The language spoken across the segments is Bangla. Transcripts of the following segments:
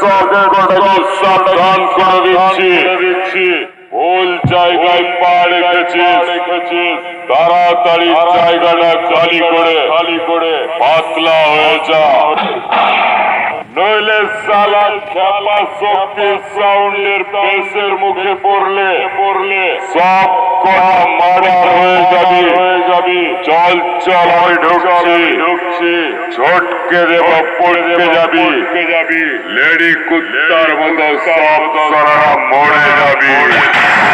সব কটাকে সাবধান করে দিচ্ছি। ভুল তাড়াতাড়ি জায়গাটা খালি করে খালি করে, পাতলা হয়ে যা। নইলে সালা খেপা শক্তি সাউন্ডের মুখে পড়লে পড়লে সব কটা মারা হয়ে আমি ঢুকছি। ঢুকছি। ছটকে দেব পড়কে যাবি। যাবি। লেডি কুত্তার মতো সব মরে যাবি।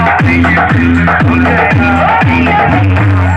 Thank you.